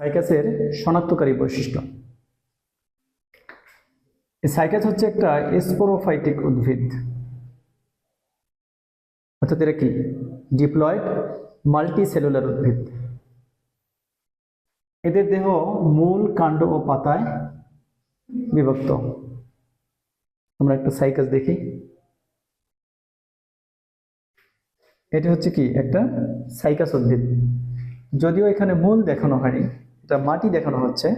সাইকাসের শনাক্তকারী বৈশিষ্ট্য। সাইকাস হচ্ছে একটা স্পোরোফাইটিক উদ্ভিদ। অর্থাৎ এরা কি? ডিপ্লয়েড মাল্টি সেলুলার উদ্ভিদ। এদের দেহ মূল কাণ্ড ও পাতায় বিভক্ত। আমরা একটা সাইকাস দেখি। এটা হচ্ছে কি? একটা সাইকাস উদ্ভিদ। যদিও এখানে মূল দেখানো হয়নি এটা মাটি দেখানো হচ্ছে।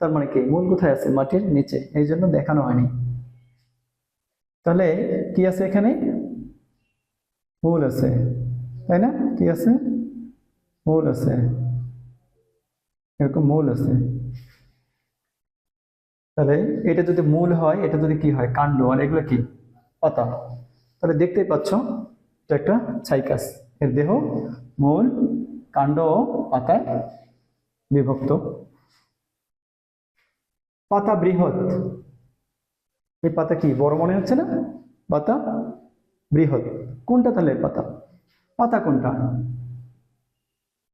তার মানে কি? মূল কোথায় আছে? মাটির নিচে। এই জন্য দেখানো হয়নি। তাহলে কি আছে এখানে? মূল আছে। তাই না? কি আছে? মূল আছে। এরকম মূল আছে। তাহলে এটা যদি মূল হয়, এটা যদি কি হয়? কাণ্ড। আর এগুলো কি? পাতা। তাহলে দেখতেই পাচ্ছ, এটা একটা ছাইকাস। এর দেহ, মূল, কাণ্ড ও পাতায় বিভক্ত। পাতা বৃহৎ। এই পাতা কি বড় মনে হচ্ছে না? পাতা বৃহৎ। কোনটা তাহলে পাতা? পাতা কোনটা?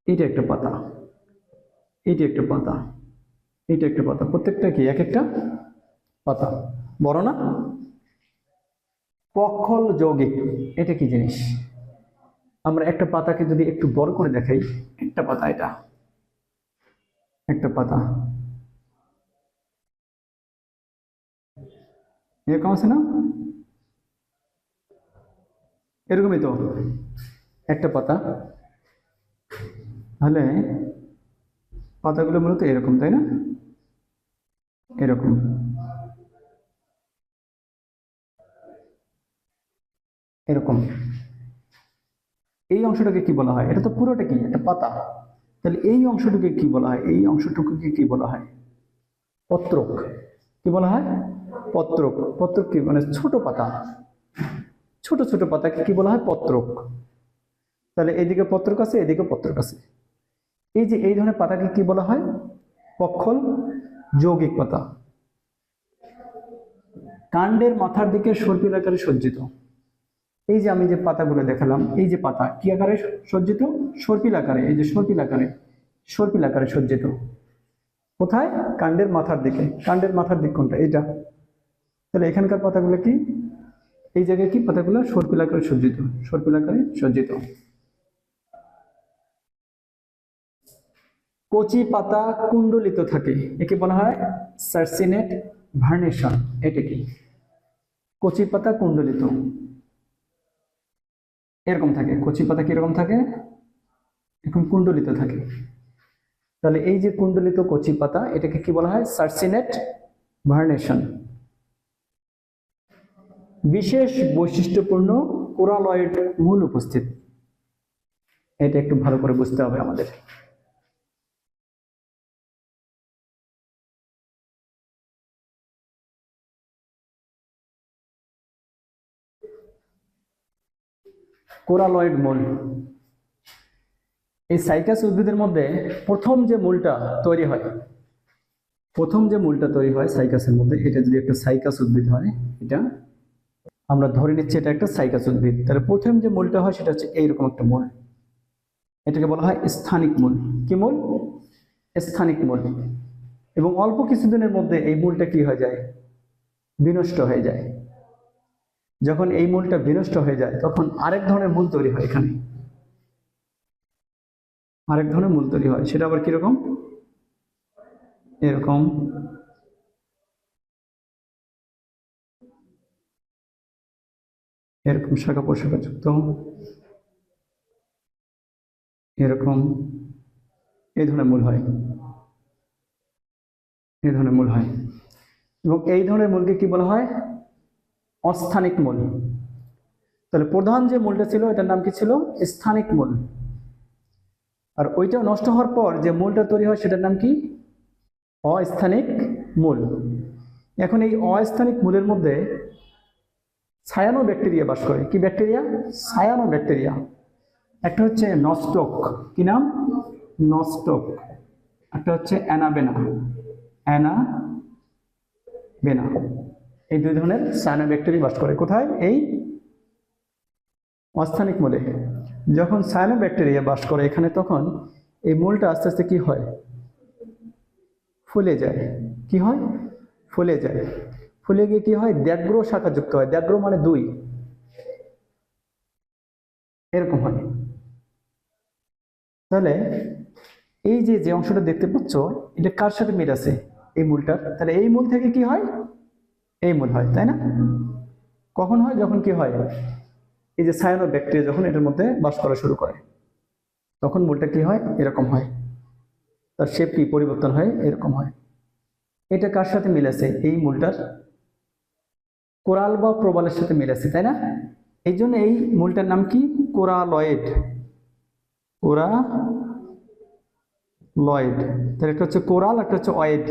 এইটা একটা পাতা। এইটা একটা পাতা। এইটা একটা পাতা। প্রত্যেকটা কি এক একটা? পাতা। বড় না? পক্ষল যৌগিক। এটা কি জিনিস? আমরা একটা পাতাকে যদি একটু বড় করে দেখাই, একটা পাতা এটা। একটা পাতা। এরকম আছে না? এরকমই তো। একটা পাতা। তাহলে পাতাগুলো মূলত এরকম, তাই না? এরকম। এরকম। এই অংশটাকে কি বলা হয়? এটা তো পুরোটা কি? একটা পাতা। তাহলে এই অংশটুকে কি বলা হয়? এই অংশটুকুকে কি বলা হয়? পত্রক। কি বলা হয়? পত্রক। পত্রক কি? মানে ছোট পাতা। ছোট ছোট পাতাকে কি বলা হয়? পত্রক। তাহলে এদিকে পত্রক আছে এদিকে পত্রক আছে। এই যে এই ধরনের পাতাকে কি বলা হয়? পক্ষল যৌগিক পাতা। কাণ্ডের মাথার দিকে সর্পিল আকারে সজ্জিত। এই যে আমি যে পাতাগুলো দেখালাম, এই যে পাতা কি আকারে সজ্জিত? সর্পিল আকারে। এই যে সর্পিল আকারে। সর্পিল আকারে সজ্জিত। কোথায়? কাণ্ডের মাথার দিকে। কাণ্ডের মাথার দিক কোনটা? এটা তাহলে এখানকার পাতাগুলো কি? এই জায়গায় কি পাতাগুলো? সর্পিল আকারে সজ্জিত। সর্পিল আকারে সজ্জিত। কচি পাতা কুণ্ডলিত থাকে। একে বলা হয় সার্সিনেট ভার্নেশন। এটা কি? কচি পাতা কুণ্ডলিত। এরকম থাকে, কচি পাতা কীরকম থাকে? এরকম কুণ্ডলিত থাকে। তাহলে এই যে কুণ্ডলিত কচি পাতা, এটাকে কি বলা হয়? Circinate vernation. বিশেষ বৈশিষ্ট্যপূর্ণ কোরালয়েড মূল উপস্থিত। এটা একটু ভালো করে বুঝতে হবে আমাদের। কোরালয়েড মূল। এই সাইকাস উদ্ভিদের মধ্যে প্রথম যে মূলটা তৈরি হয়, প্রথম যে মূলটা তৈরি হয় সাইকাসের মধ্যে, এটা যদি একটা সাইকাস উদ্ভিদ হয়, এটা আমরা ধরে নিচ্ছি এটা একটা সাইকাস উদ্ভিদ। তাহলে প্রথম যে মূলটা হয় সেটা হচ্ছে এইরকম একটা মূল। এটাকে বলা হয় স্থানিক মূল। কি মূল? স্থানিক মূল। এবং অল্প কিছুদিনের মধ্যে এই মূলটা কি হয়ে যায়? বিনষ্ট হয়ে যায়। যখন এই মূলটা বিনষ্ট হয়ে যায়, তখন আরেক ধরনের মূল তৈরি হয় এখানে। আরেক ধরনের মূল তৈরি হয়। সেটা আবার কীরকম? এরকম। এরকম শাখা যুক্ত এরকম। এই ধরনের মূল হয়। এই ধরনের মূল হয়। এবং এই ধরনের মূলকে কি বলা হয়? অস্থানিক মূল। তাহলে প্রধান যে মূলটা ছিল, এটার নাম কি ছিল? স্থানিক মূল। আর ওইটা নষ্ট হওয়ার পর যে মূলটা তৈরি হয়, সেটার নাম কি? অস্থানিক মূল। এখন এই অস্থানিক মূলের মধ্যে ছায়ানো ব্যাকটেরিয়া বাস করে। কি ব্যাকটেরিয়া ছায়ানো ব্যাকটেরিয়া একটা হচ্ছে নস্টক। কি নাম? নস্টক। একটা হচ্ছে অ্যানাবেনা। অ্যানা বেনা এই দুই ধরনের সায়ানো ব্যাকটেরিয়া বাস করে। কোথায়? এই অস্থানিক মূলে। যখন সায়ানো ব্যাকটেরিয়া বাস করে এখানে, তখন এই মূলটা আস্তে আস্তে কি হয়? ফুলে যায়। কি হয়? ফুলে যায়। ফুলে গিয়ে কি হয়? দ্যাগ্র শাখা যুক্ত হয়। দ্যাগ্র মানে দুই। এরকম হয়। তাহলে এই যে যে অংশটা দেখতে পাচ্ছ, এটা কার সাথে মিল আছে? এই মূলটার। তাহলে এই মূল থেকে কি হয়? এই মূল হয়, তাই না? কখন হয়? যখন কি হয়? এই যে সায়ানো ব্যাকটেরিয়া যখন এটার মধ্যে বাস করা শুরু করে, তখন মূলটা কি হয়? এরকম হয়। তার শেপটি পরিবর্তন হয়? এরকম হয়। এটা কার সাথে মিল আছে এই মূলটার কোরাল বা প্রবালের সাথে মিল আছে তাই না? এই জন্য এই মূলটার নাম কি? কোরালয়েড। কোরা লয়েড তাহলে একটা হচ্ছে কোরাল, একটা হচ্ছে অয়েড।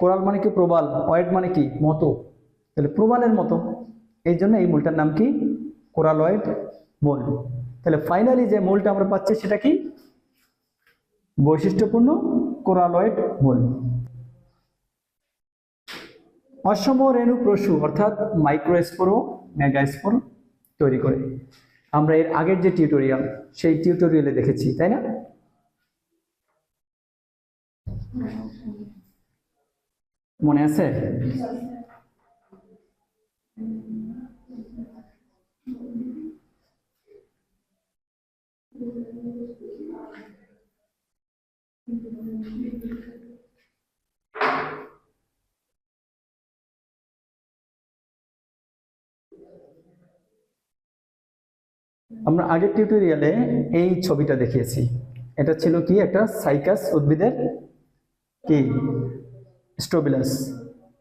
কোরাল মানে কি প্রবাল অয়েড মানে কি মতো? তাহলে প্রবালের মতো। এই জন্য এই মূলটার নাম কি? কোরালয়েড মূল। তাহলে ফাইনালি যে মূলটা আমরা পাচ্ছি সেটা কি? বৈশিষ্ট্যপূর্ণ কোরালয়েড মূল। অসম রেণু প্রসু, অর্থাৎ মাইক্রোস্পোরো মেগাস্পোর তৈরি করে। আমরা এর আগের যে টিউটোরিয়াল সেই টিউটোরিয়ালে দেখেছি, তাই না? মনে আছে? আমরা আগের টিউটোরিয়ালে এই ছবিটা দেখিয়েছি। এটা ছিল কি? একটা সাইকাস উদ্ভিদের কি? স্ট্রোবিলাস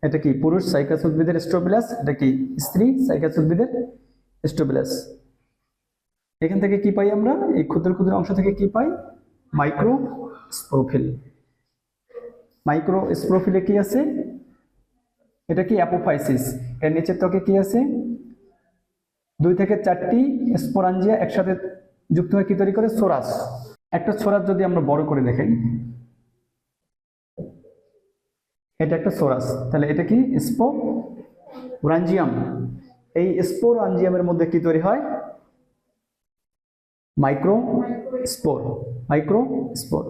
এটা কি পুরুষ সাইকাস উদ্ভিদের স্ট্রোবিলাস এটা কি স্ত্রী সাইকাস উদ্ভিদের স্ট্রোবিলাস এখান থেকে কি পাই আমরা? এই ক্ষুদ্র ক্ষুদ্র অংশ থেকে কি পাই? মাইক্রো স্প্রোফিল মাইক্রো স্প্রোফিলে কি আছে? এটা কি অ্যাপোফাইসিস এর নিচের ত্বকে কি আছে? দুই থেকে চারটি স্পোরাঞ্জিয়া একসাথে যুক্ত হয়ে কি তৈরি করে? সোরাস একটা সোরাস যদি আমরা বড় করে দেখাই এটা একটা সোরাস। তাহলে এটা কি? স্পো স্পোরাঞ্জিয়াম। এই স্পোরাঞ্জিয়ামের মধ্যে কি তৈরি হয়? Microspore. Microspore.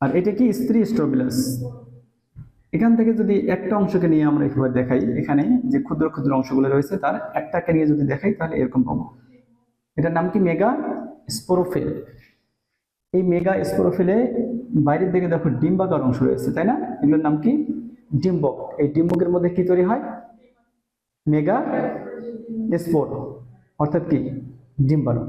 আর এটা কি? স্ত্রী স্ট্রোবিলাস। এখান থেকে যদি একটা অংশকে নিয়ে আমরা এভাবে দেখাই, এখানে যে ক্ষুদ্র ক্ষুদ্র অংশগুলো রয়েছে, তার একটাকে নিয়ে যদি দেখাই, তাহলে এরকম পাবো। এটার নাম কি? Mega sporophyll. এই মেগা স্পোরোফিলে বাইরের দিকে দেখো ডিম্বাকার অংশ রয়েছে, তাই না? এগুলোর নাম কি? ডিম্বক। এই ডিম্বকের মধ্যে কি তৈরি হয়? মেগা স্পোর অর্থাৎ কি? ডিম্বাণু।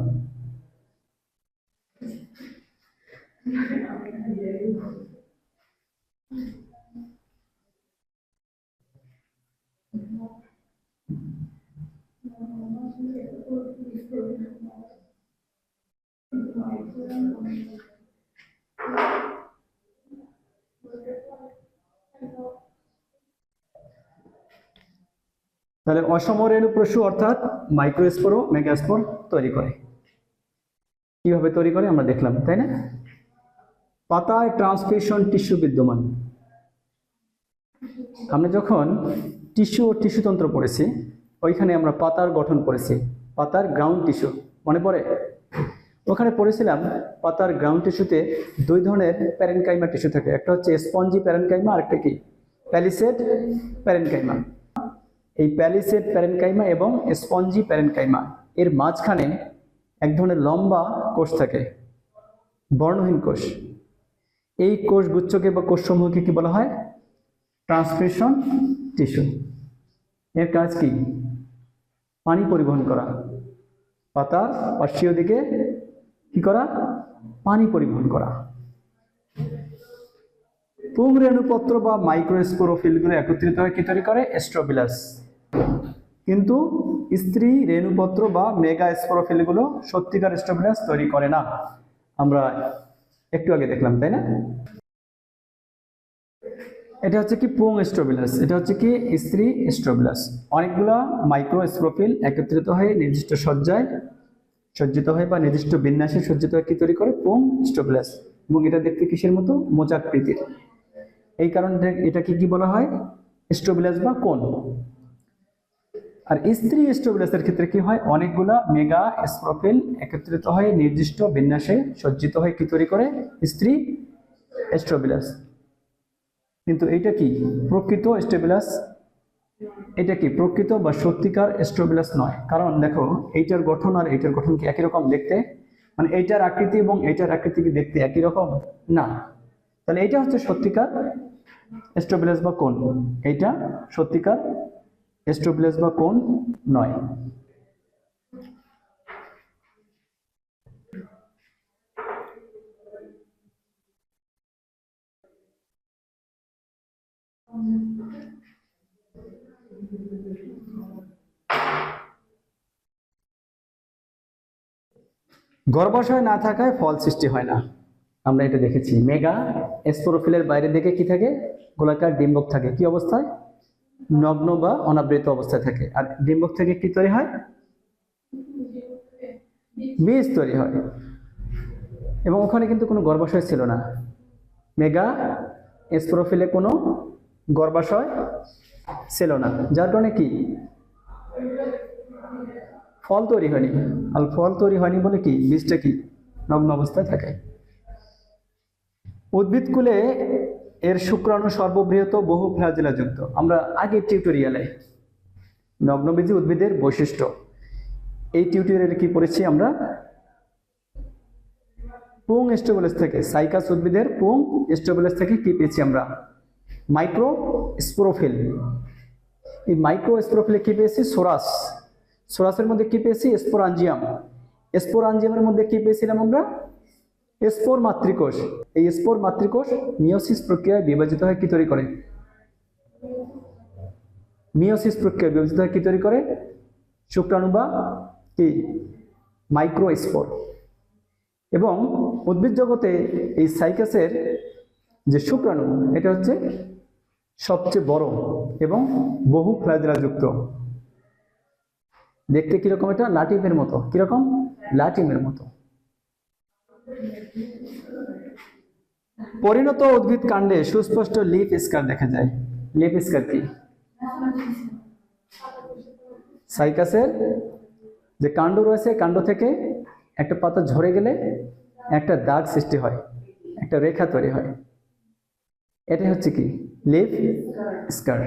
তাহলে অসম রেণু প্রসু অর্থাৎ ও মেগাস্পোর তৈরি করে। কীভাবে তৈরি করে আমরা দেখলাম, তাই না? পাতায় ট্রান্সমিশন টিস্যু বিদ্যমান। আমরা যখন টিস্যু ও টিস্যুতন্ত্র পড়েছি, ওইখানে আমরা পাতার গঠন পড়েছি। পাতার গ্রাউন্ড টিস্যু, মনে পড়ে? ওখানে পড়েছিলাম, পাতার গ্রাউন্ড টিস্যুতে দুই ধরনের প্যারেনকাইমা টিস্যু থাকে। একটা হচ্ছে স্পঞ্জি প্যারেনকাইমা আর একটা কি? প্যালিসেড প্যারেনকাইমা এই প্যালিসেড প্যারেনকাইমা এবং স্পঞ্জি প্যারেনকাইমা এর মাঝখানে এক ধরনের লম্বা কোষ থাকে, বর্ণহীন কোষ। এই কোষ গুচ্ছকে বা কোষসমূহকে কি বলা হয়? ট্রান্সমিশন টিস্যু এর কাজ কি? পানি পরিবহন করা। পাতার পার্শ্বীয় দিকে করা? পানি পরিবহন করা। পুং রেণুপত্র বা মাইক্রোস্পোরোফিলগুলো একত্রিত হয়ে কি তৈরি করে? স্ট্রোবিলাস কিন্তু স্ত্রী রেণুপত্র বা মেগা স্পোরোফিলগুলো সত্যিকার স্ট্রোবিলাস তৈরি করে না। আমরা একটু আগে দেখলাম, তাই না? এটা হচ্ছে কি পুং স্ট্রোবিলাস এটা হচ্ছে কি স্ত্রী স্ট্রোবিলাস অনেকগুলা মাইক্রো স্প্রোফিল একত্রিত হয়ে নির্দিষ্ট সজ্জায় সজ্জিত হয় বা নির্দিষ্ট বিন্যাসে সজ্জিত হয়, কি তৈরি করে? পুং স্ট্রোবিলাস এবং এটা দেখতে কিসের মতো? মোচাকৃতির এই কারণে এটাকে কি বলা হয়? স্ট্রোবিলাস বা কোন আর স্ত্রী স্টোবিলাসের ক্ষেত্রে কি হয়? অনেকগুলা মেগা স্প্রোফিল একত্রিত হয়ে নির্দিষ্ট বিন্যাসে সজ্জিত হয়ে কি তৈরি করে? স্ত্রী স্টেবিলাস কিন্তু এটা কি? প্রকৃত স্টেবিলাস এটা কি প্রকৃত বা সত্যিকার স্টেবিলাস নয়? কারণ দেখো, এইটার গঠন আর এইটার গঠন কি একই রকম দেখতে? মানে এইটার আকৃতি এবং এইটার আকৃতি কি দেখতে একই রকম? না। তাহলে এইটা হচ্ছে সত্যিকার স্টেবিলাস বা কোন? এইটা সত্যিকার স্টেবিলাস বা কোন নয়। গর্ভাশয় না থাকায় ফল সৃষ্টি হয় না। আমরা এটা দেখেছি। মেগা স্পোরোফিলের বাইরের দিকে কি থাকে? গোলাকার ডিম্বক থাকে। কি অবস্থায়? নগ্ন বা অনাবৃত অবস্থায় থাকে। আর ডিম্বক থেকে কি তৈরি হয়? বীজ তৈরি হয়। এবং ওখানে কিন্তু কোনো গর্ভাশয় ছিল না। মেগা স্পোরোফিলে কোনো গর্ভাশয় ছিল না। যার কারণে কি? ফল তৈরি হয়নি। আর ফল তৈরি হয়নি বলে কি? বীজটা কি? নগ্ন অবস্থায় থাকে। উদ্ভিদকুলে এর শুক্রাণু সর্ববৃহৎ বহু ফ্লাজেলা যুক্ত আমরা আগের টিউটোরিয়ালে নগ্নবীজি উদ্ভিদের বৈশিষ্ট্য এই টিউটোরিয়ালে কি পড়েছি আমরা? পুং স্টেবলেস থেকে সাইকাস উদ্ভিদের পুং স্টেবলেস থেকে কি পেয়েছি আমরা? মাইক্রো স্পোরোফিল এই মাইক্রো স্পোরোফিলে কি পেয়েছি? সোরাস। সোরাসের মধ্যে কি পেয়েছি? স্পোরাঞ্জিয়াম স্পোরাঞ্জিয়ামের মধ্যে কি পেয়েছিলাম আমরা? স্পোর মাতৃকোষ। এই স্পোর মাতৃকোষ মিওসিস প্রক্রিয়ায় বিভাজিত হয়ে কি তৈরি করে? মিওসিস প্রক্রিয়ায় বিভাজিত হয়ে কি তৈরি করে? শুক্রাণু বা কি? মাইক্রো স্পোর এবং উদ্ভিদ জগতে এই সাইকাসের যে শুক্রাণু, এটা হচ্ছে সবচেয়ে বড় এবং বহু ফ্লাজেলা যুক্ত দেখতে কীরকম এটা? লাটিমের মতো। কীরকম? লাটিমের মতো। পরিণত উদ্ভিদ কাণ্ডে সুস্পষ্ট লিপ স্কার দেখা যায়। লিপ স্কার কি? সাইকাসের যে কাণ্ড রয়েছে, কাণ্ড থেকে একটা পাতা ঝরে গেলে একটা দাগ সৃষ্টি হয়, একটা রেখা তৈরি হয়। এটাই হচ্ছে কি? লিফ স্কার